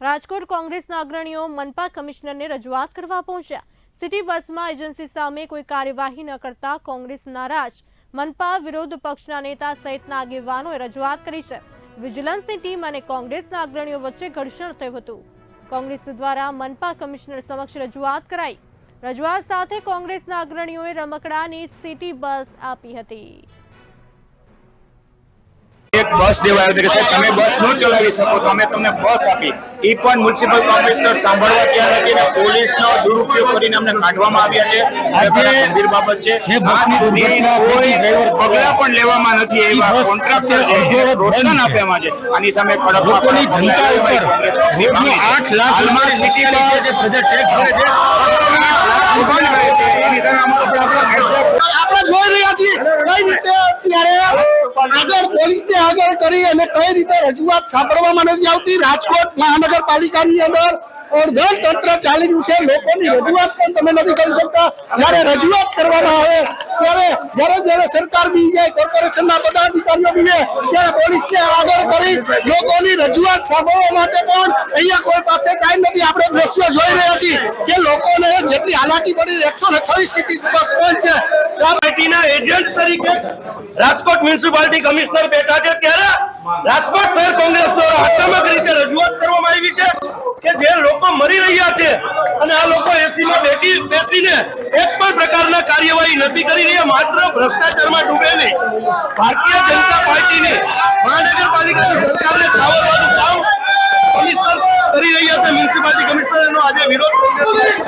રાજકોટ કોંગ્રેસના અગ્રણીઓ મનપા કમિશનરને રજૂઆત કરવા પહોંચ્યા. સિટી બસમાં એજન્સી સામે કોઈ કાર્યવાહી ન કરતા કોંગ્રેસ નારાજ. મનપા વિરોધ પક્ષના નેતા સહિતના આગેવાનોએ રજૂઆત કરી છે. વિજિલન્સની ટીમ અને કોંગ્રેસના અગ્રણીઓ વચ્ચે ઘર્ષણ થયું હતું. કોંગ્રેસ દ્વારા મનપા કમિશનર સમક્ષ રજૂઆત કરાઈ. રજૂઆત સાથે કોંગ્રેસના અગ્રણીઓએ રમકડાની સિટી બસ આપી હતી. બસ દેવા છે કે સાહેબ તમે બસ ન ચલાવી શકો તો અમે તમને બસ આપી. એ પણ મ્યુનિસિપલ કોર્પોરેશન સાંભળવા ત્યાં નથી અને પોલીસનો દુરુપયોગ કરીને અમને કાઢવામાં આવ્યા છે. આજે ગંભીર બાબત છે. જે બસની કોઈ પગલા પણ લેવામાં નથી એવા કોન્ટ્રાક્ટર પ્રોત્સાહન છે. આપવામાં છે. આની સામે કડક લોકોની જનતા ઉપર રોજનું માંગણી છે. આઠ લાખ અમારી સિટી છે જે પ્રજા ટેક્સ ભરે છે. આપણે જોઈ રહ્યા છીએ કઈ રીતે અત્યારે આગળ પોલીસને આગળ કરી અને કઈ રીતે રજૂઆત સાંભળવામાં નથી આવતી. રાજકોટ મહાનગરપાલિકાની અંદર અણધડ તંત્ર ચાલી રહ્યું છે. લોકોની રજૂઆત પણ તમે નથી કરી શકતા. જ્યારે રજૂઆત કરવામાં આવે ત્યારે જ્યારે જ્યારે સરકાર બી જાય, કોર્પોરેશનના બધા અધિકારીઓ બી ત્યારે પોલીસને આગળ કરી લોકોની રજૂઆત સાંભળવા માટે પણ અહીંયા કોઈ પાસે ટાઈમ નથી. આપણે દ્રશ્યો જોઈ રહ્યા છીએ કે લોકોને જેટલી હાલાકી પડી, એકસો ને છવ્વીસ સિટી બંધ છે. પાર્ટીના એજન્ટ તરીકે રાજકોટ મ્યુનિસિપાલિટી કમિશનર બેઠા છે. ત્યારે રાજકોટ શહેર કોંગ્રેસ દ્વારા આક્રમક રીતે રજૂઆત કરવામાં આવી છે કે જે લોકો મરી રહ્યા છે. અને આ લોકો એસી માં બેઠી, બેસીને એક પણ પ્રકારના કાર્યવાહી નથી કરી રહ્યા, માત્ર ભ્રષ્ટાચારમાં ડૂબેલી ભારતીય જનતા પાર્ટીની મહાનગરપાલિકાની સરકારને ખાવડવાનું કામ કમિશનર કરી રહ્યા છે, મ્યુનિસિપાલિટી કમિશનરનો આજે વિરોધ કોંગ્રેસ